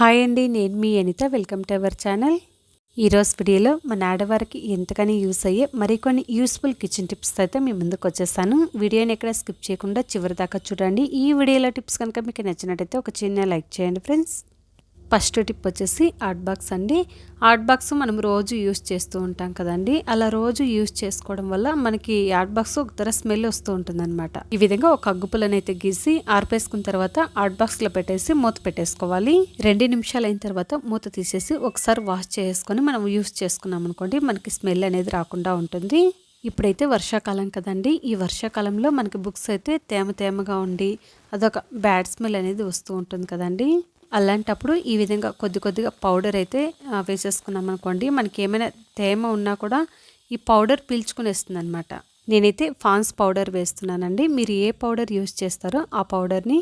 Hi అండి నేను మీ Anitha. Welcome to our channel. ఈరోజు వీడియోలో మన ఆడవారికి ఎంతగానో యూస్ అయ్యే మరికొన్ని యూస్ఫుల్ కిచెన్ టిప్స్ అయితే మీ ముందుకు వచ్చేస్తాను. వీడియోని ఎక్కడ స్కిప్ చేయకుండా చివరి దాకా చూడండి. ఈ వీడియోలో టిప్స్ కనుక మీకు నచ్చినట్టయితే ఒక చిన్న లైక్ చేయండి ఫ్రెండ్స్. ఫస్ట్ టిప్ వచ్చేసి ఆర్ట్ బాక్స్ అండి. ఆర్ట్ బాక్స్ మనం రోజు యూస్ చేస్తూ ఉంటాం కదండి. అలా రోజు యూస్ చేసుకోవడం వల్ల మనకి ఆర్ట్ బాక్స్ ఒక ధర స్మెల్ వస్తూ ఉంటుంది అనమాట ఈ విధంగా ఒక అగ్గుపులను అయితే గీసి ఆర్పేసుకున్న తర్వాత ఆర్ట్ బాక్స్లో పెట్టేసి మూత పెట్టేసుకోవాలి. రెండు నిమిషాలు అయిన తర్వాత మూత తీసేసి ఒకసారి వాష్ చేసుకొని మనం యూస్ చేసుకున్నాం అనుకోండి మనకి స్మెల్ అనేది రాకుండా ఉంటుంది. ఇప్పుడైతే వర్షాకాలం కదండి. ఈ వర్షాకాలంలో మనకి బుక్స్ అయితే తేమ తేమగా ఉండి అదొక బ్యాడ్ స్మెల్ అనేది వస్తూ ఉంటుంది కదండి. అలాంటప్పుడు ఈ విధంగా కొద్ది కొద్దిగా పౌడర్ అయితే వేసేసుకున్నాం అనుకోండి. మనకి ఏమైనా తేమ ఉన్నా కూడా ఈ పౌడర్ పీల్చుకునేస్తుంది అనమాట నేనైతే ఫాన్స్ పౌడర్ వేస్తున్నానండి. మీరు ఏ పౌడర్ యూస్ చేస్తారో ఆ పౌడర్ని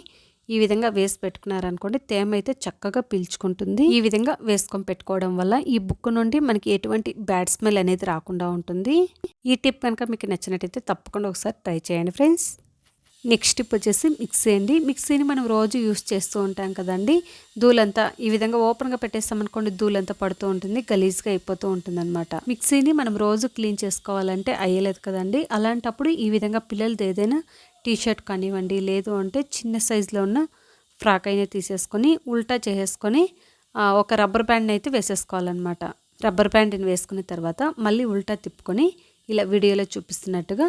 ఈ విధంగా వేసి పెట్టుకున్నారనుకోండి తేమ అయితే చక్కగా పీల్చుకుంటుంది. ఈ విధంగా వేసుకొని పెట్టుకోవడం వల్ల ఈ బుక్ నుండి మనకి ఎటువంటి బ్యాడ్ స్మెల్ అనేది రాకుండా ఉంటుంది. ఈ టిప్ కనుక మీకు నచ్చినట్టయితే తప్పకుండా ఒకసారి ట్రై చేయండి ఫ్రెండ్స్. నెక్స్ట్ టిప్ వచ్చేసి మిక్సీ అండి మిక్సీని మనం రోజు యూస్ చేస్తూ ఉంటాం కదండి. ధూలంతా ఈ విధంగా ఓపెన్గా పెట్టేస్తామనుకోండి ధూలంతా పడుతూ ఉంటుంది గలీజ్గా అయిపోతూ ఉంటుంది అనమాట మిక్సీని మనం రోజు క్లీన్ చేసుకోవాలంటే అయ్యలేదు కదండి. అలాంటప్పుడు ఈ విధంగా పిల్లలది ఏదైనా టీషర్ట్ కానివ్వండి లేదు అంటే చిన్న సైజులో ఉన్న ఫ్రాక్ అయినా తీసేసుకొని ఉల్టా చేసేసుకొని ఒక రబ్బర్ బ్యాండ్ని అయితే వేసేసుకోవాలన్నమాట. రబ్బర్ బ్యాండ్ని వేసుకున్న తర్వాత మళ్ళీ ఉల్టా తిప్పుకొని ఇలా వీడియోలో చూపిస్తున్నట్టుగా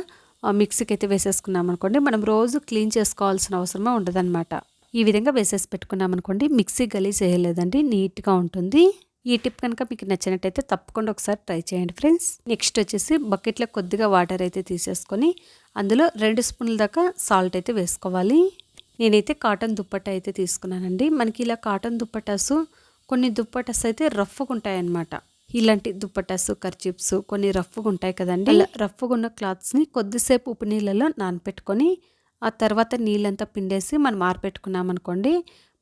మిక్సీకి అయితే వేసేసుకున్నాం అనుకోండి మనం రోజు క్లీన్ చేసుకోవాల్సిన అవసరమే ఉండదన్నమాట. ఈ విధంగా వేసేసి పెట్టుకున్నాం అనుకోండి మిక్సీ గలీజ్ చేయలేదండి నీట్గా ఉంటుంది. ఈ టిప్ కనుక మీకు నచ్చినట్టయితే తప్పకుండా ఒకసారి ట్రై చేయండి ఫ్రెండ్స్. నెక్స్ట్ వచ్చేసి బకెట్లో కొద్దిగా వాటర్ అయితే తీసేసుకొని అందులో రెండు స్పూన్ల దాకా సాల్ట్ అయితే వేసుకోవాలి. నేనైతే కాటన్ దుప్పట్ట అయితే తీసుకున్నానండి. మనకి ఇలా కాటన్ దుప్పటాసు కొన్ని దుప్పటాస్ అయితే రఫ్గా ఉంటాయన్నమాట. ఇలాంటి దుప్పటాస్ కర్చిప్స్ కొన్ని రఫ్గా ఉంటాయి కదండి. రఫ్గా ఉన్న క్లాత్స్ని కొద్దిసేపు ఉప్పు నీళ్ళలో నానపెట్టుకొని ఆ తర్వాత నీళ్ళంతా పిండేసి మనం ఆరపెట్టుకున్నాం అనుకోండి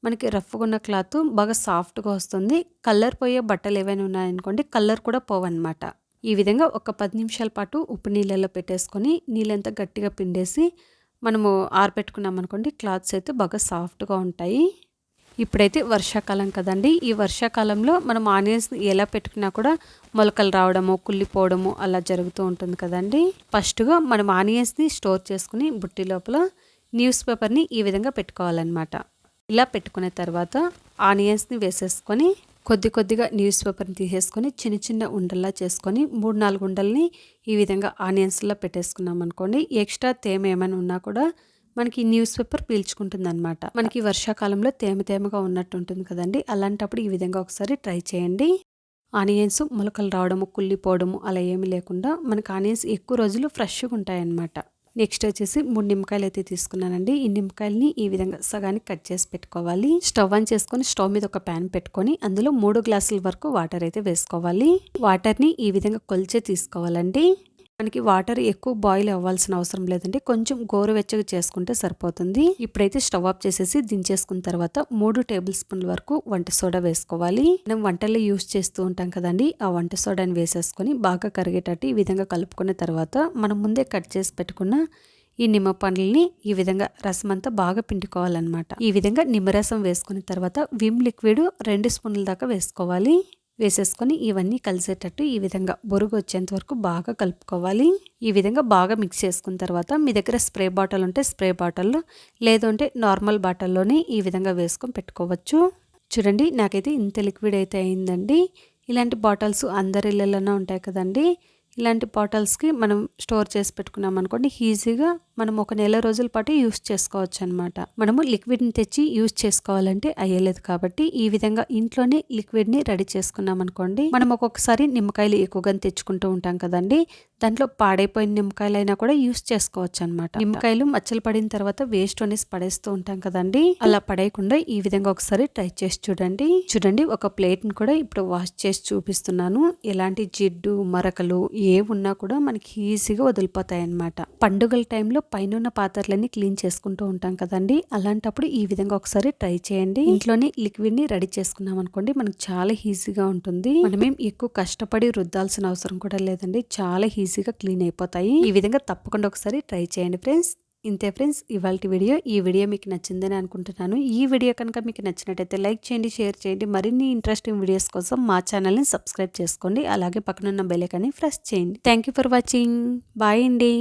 మనకి రఫ్గా ఉన్న క్లాత్ బాగా సాఫ్ట్గా వస్తుంది. కలర్ పోయే బట్టలు ఏవైనా ఉన్నాయనుకోండి కలర్ కూడా పోవన్నమాట. ఈ విధంగా ఒక పది నిమిషాల పాటు ఉప్పు నీళ్ళలో పెట్టేసుకొని నీళ్ళంతా గట్టిగా పిండేసి మనము ఆరపెట్టుకున్నాం అనుకోండి క్లాత్స్ అయితే బాగా సాఫ్ట్గా ఉంటాయి. ఇప్పుడైతే వర్షాకాలం కదండి. ఈ వర్షాకాలంలో మనం ఆనియన్స్ని ఎలా పెట్టుకున్నా కూడా మొలకలు రావడము కుళ్ళిపోవడము అలా జరుగుతూ ఉంటుంది కదండి. ఫస్ట్గా మనం ఆనియన్స్ని స్టోర్ చేసుకుని బుట్టి లోపల న్యూస్ పేపర్ని ఈ విధంగా పెట్టుకోవాలన్నమాట. ఇలా పెట్టుకున్న తర్వాత ఆనియన్స్ని వేసేసుకొని కొద్ది కొద్దిగా న్యూస్ పేపర్ని తీసేసుకొని చిన్న చిన్న ఉండల్లా చేసుకొని మూడు నాలుగు ఉండల్ని ఈ విధంగా ఆనియన్స్లో పెట్టేసుకున్నాం అనుకోండి ఎక్స్ట్రా తేమ ఏమైనా ఉన్నా కూడా మనకి న్యూస్ పేపర్ పీల్చుకుంటుంది అనమాట మనకి వర్షాకాలంలో తేమ తేమగా ఉన్నట్టు ఉంటుంది కదండి. అలాంటప్పుడు ఈ విధంగా ఒకసారి ట్రై చేయండి. ఆనియన్స్ మొలకలు రావడము కుళ్ళిపోవడము అలా ఏమీ లేకుండా మనకి ఆనియన్స్ ఎక్కువ రోజులు ఫ్రెష్గా ఉంటాయన్నమాట. నెక్స్ట్ వచ్చేసి మూడు నిమ్మకాయలు అయితే తీసుకున్నానండి. ఈ నిమ్మకాయలని ఈ విధంగా సగానికి కట్ చేసి పెట్టుకోవాలి. స్టవ్ ఆన్ చేసుకొని స్టవ్ మీద ఒక ప్యాన్ పెట్టుకొని అందులో మూడు గ్లాసుల వరకు వాటర్ అయితే వేసుకోవాలి. వాటర్ని ఈ విధంగా కొలిచే తీసుకోవాలండి. మనకి వాటర్ ఎక్కువ బాయిల్ అవ్వాల్సిన అవసరం లేదండి. కొంచెం గోరువెచ్చగా చేసుకుంటే సరిపోతుంది. ఇప్పుడైతే స్టవ్ ఆఫ్ చేసేసి దించేసుకున్న తర్వాత మూడు టేబుల్ స్పూన్ల వరకు వంట సోడా వేసుకోవాలి. మనం వంటల్లో యూస్ చేస్తూ ఉంటాం కదండి ఆ వంట సోడాని వేసేసుకొని బాగా కరిగేటట్టు ఈ విధంగా కలుపుకున్న తర్వాత మనం ముందే కట్ చేసి పెట్టుకున్న ఈ నిమ్మ పండ్లని ఈ విధంగా రసం అంతా బాగా పిండుకోవాలన్నమాట. ఈ విధంగా నిమ్మరసం వేసుకున్న తర్వాత విమ్ లిక్విడ్ రెండు స్పూన్ల దాకా వేసుకోవాలి. వేసేసుకొని ఇవన్నీ కలిసేటట్టు ఈ విధంగా బొరుగు వచ్చేంత వరకు బాగా కలుపుకోవాలి. ఈ విధంగా బాగా మిక్స్ చేసుకున్న తర్వాత మీ దగ్గర స్ప్రే బాటిల్ ఉంటే స్ప్రే బాటిల్లో లేదంటే నార్మల్ బాటిల్లోనే ఈ విధంగా వేసుకొని పెట్టుకోవచ్చు. చూడండి నాకైతే ఇంత లిక్విడ్ అయితే అయిందండి. ఇలాంటి బాటిల్స్ అందరి ఇళ్ళలోనే ఉంటాయి కదండి. ఇలాంటి బాటిల్స్కి మనం స్టోర్ చేసి పెట్టుకున్నాం అనుకోండి ఈజీగా మనం ఒక నెల రోజుల పాటు యూస్ చేసుకోవచ్చు అనమాట మనము లిక్విడ్ని తెచ్చి యూస్ చేసుకోవాలంటే అయ్యలేదు కాబట్టి ఈ విధంగా ఇంట్లోనే లిక్విడ్ని రెడీ చేసుకున్నాం అనుకోండి మనం ఒక్కొక్కసారి నిమ్మకాయలు ఎక్కువగా తెచ్చుకుంటూ ఉంటాం కదండి దాంట్లో పాడైపోయిన నిమ్మకాయలు అయినా కూడా యూస్ చేసుకోవచ్చు అనమాట నిమ్మకాయలు మచ్చలు పడిన తర్వాత వేస్ట్ అనేసి పడేస్తూ ఉంటాం కదండి అలా పడేయకుండా ఈ విధంగా ఒకసారి ట్రై చేసి చూడండి. చూడండి ఒక ప్లేట్ని కూడా ఇప్పుడు వాష్ చేసి చూపిస్తున్నాను. ఎలాంటి జిడ్డు మరకలు ఏ ఉన్నా కూడా మనకి ఈజీగా వదిలిపోతాయి అనమాట పండుగల టైంలో పైన పాత్రలన్నీ క్లీన్ చేసుకుంటూ ఉంటాం కదండి. అలాంటప్పుడు ఈ విధంగా ఒకసారి ట్రై చేయండి. ఇంట్లోనే లిక్విడ్ని రెడీ చేసుకున్నాం అనుకోండి మనకు చాలా ఈజీగా ఉంటుంది. మనమేం ఎక్కువ కష్టపడి రుద్దాల్సిన అవసరం కూడా లేదండి. చాలా ఈజీగా క్లీన్ అయిపోతాయి. ఈ విధంగా తప్పకుండా ఒకసారి ట్రై చేయండి ఫ్రెండ్స్. ఇంతే ఫ్రెండ్స్ ఇవాళ వీడియో ఈ వీడియో మీకు నచ్చిందని అనుకుంటున్నాను. ఈ వీడియో కనుక మీకు నచ్చినట్టయితే లైక్ చేయండి షేర్ చేయండి. మరిన్ని ఇంట్రెస్టింగ్ వీడియోస్ కోసం మా ఛానల్ని సబ్స్క్రైబ్ చేసుకోండి. అలాగే పక్కనున్న బెలేకాన్ని ప్రెస్ చేయండి. Thank you for watching bye అండి.